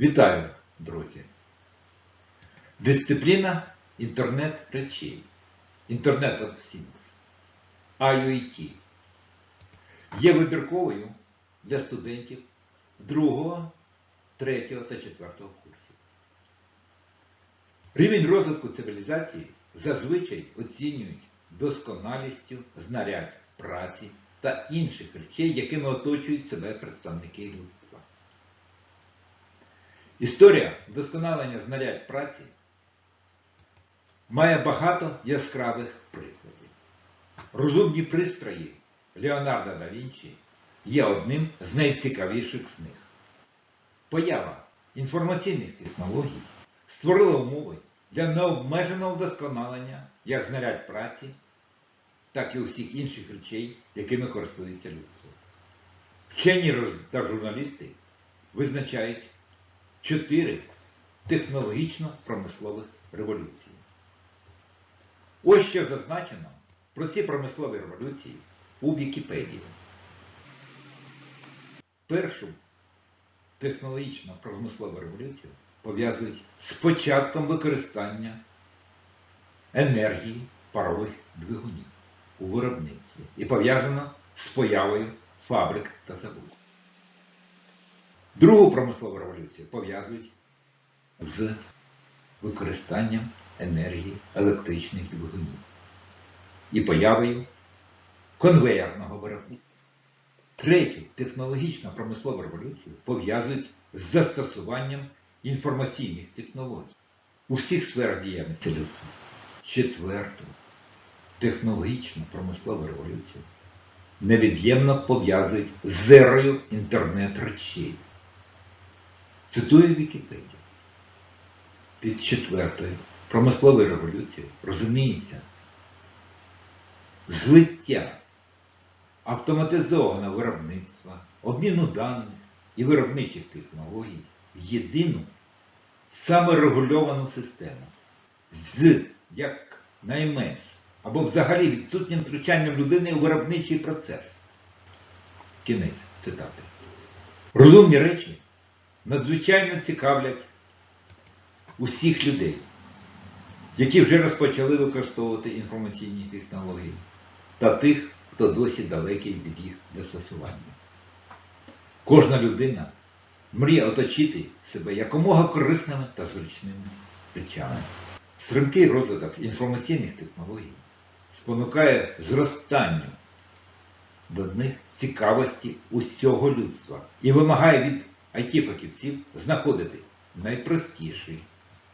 Вітаю, друзі! Дисципліна інтернет речей. Internet of Things. IoT. Є вибірковою для студентів 2, 3 та 4 курсів. Рівень розвитку цивілізації зазвичай оцінюють досконалістю знарядь праці та інших речей, якими оточують себе представники людства. Історія вдосконалення знарядь праці має багато яскравих прикладів. Розумні пристрої Леонардо да Вінчі є одним з найцікавіших з них. Поява інформаційних технологій створила умови для необмеженого вдосконалення як знарядь праці, так і усіх інших речей, якими користується людство. Вчені та журналісти визначають чотири технологічно-промислових революції. Ось що зазначено про ці промислові революції у Вікіпедії. Першу технологічно-промислову революцію пов'язують з початком використання енергії парових двигунів у виробництві і пов'язано з появою фабрик та заводів. Другу промислову революцію пов'язують з використанням енергії електричних двигунів і появою конвеєрного виробництва. Третю технологічно промислову революцію пов'язують з застосуванням інформаційних технологій у всіх сферах діяльності людства. Четверту технологічно промислову революцію невід'ємно пов'язують з ерою інтернет речей. Цитую Вікіпедію. Під четвертою промисловою революцією розуміється злиття автоматизованого виробництва, обміну даних і виробничих технологій в єдину саморегульовану систему з як найменш або взагалі відсутнім втручанням людини у виробничий процес. Кінець цитати. Розумні речі надзвичайно цікавлять усіх людей, які вже розпочали використовувати інформаційні технології, та тих, хто досі далекий від їх застосування. Кожна людина мріє оточити себе якомога корисними та зручними речами. Стрімкий розвиток інформаційних технологій спонукає зростанню до них цікавості усього людства і вимагає від IT-фахівців знаходити найпростіші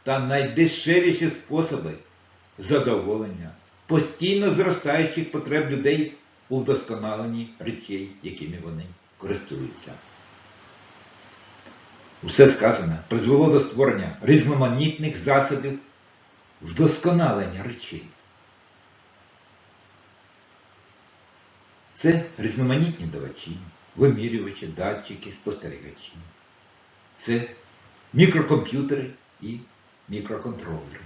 та найдешевіші способи задоволення постійно зростаючих потреб людей у вдосконаленні речей, якими вони користуються. Усе сказане призвело до створення різноманітних засобів вдосконалення речей. Це різноманітні давачі, вимірювачі, датчики, спостерігачі. Це мікрокомп'ютери і мікроконтролери.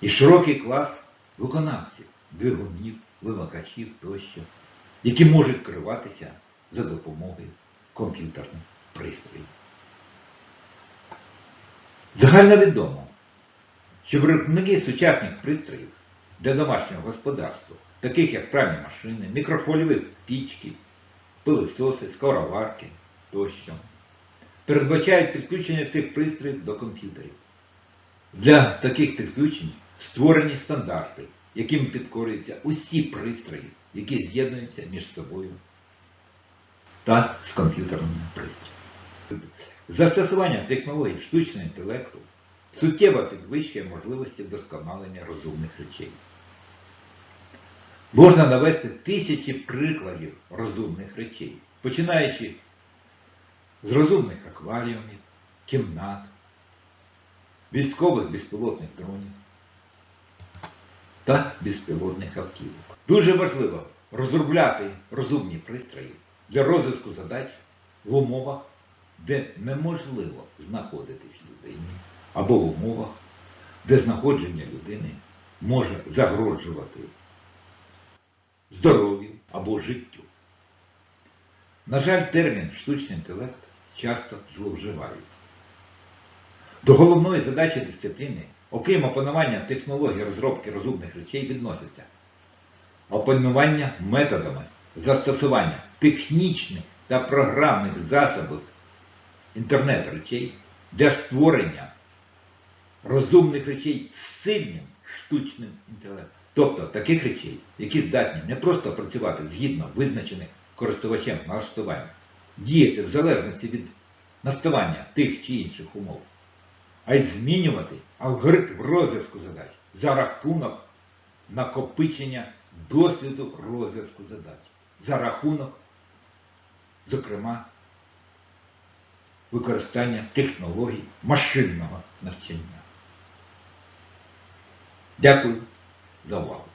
І широкий клас виконавців, двигунів, вимикачів тощо, які можуть керуватися за допомогою комп'ютерних пристроїв. Загально відомо, що виробники сучасних пристроїв для домашнього господарства, таких як пральні машини, мікрохвильові пічки, пилисоси, скороварки тощо, передбачають підключення цих пристроїв до комп'ютерів. Для таких підключень створені стандарти, яким підкорюються усі пристрої, які з'єднуються між собою та з комп'ютерними пристроями. Застосування технологій штучного інтелекту суттєво підвищує можливості вдосконалення розумних речей. Можна навести тисячі прикладів розумних речей, починаючи з розумних акваріумів, кімнат, військових безпілотних дронів та безпілотних автівок. Дуже важливо розробляти розумні пристрої для розв'язку задач в умовах, де неможливо знаходитись людині, або в умовах, де знаходження людини може загрожувати здоров'ю або життю. На жаль, термін штучний інтелект часто зловживають. До головної задачі дисципліни, окрім опанування технологій розробки розумних речей, відноситься опанування методами застосування технічних та програмних засобів інтернет-речей для створення розумних речей з сильним штучним інтелектом. Тобто таких речей, які здатні не просто працювати згідно визначених користувачем налаштувань, діяти в залежності від наставання тих чи інших умов, а й змінювати алгоритм розв'язку задач за рахунок накопичення досвіду розв'язку задач, за рахунок, зокрема, використання технологій машинного навчання. Дякую за увагу.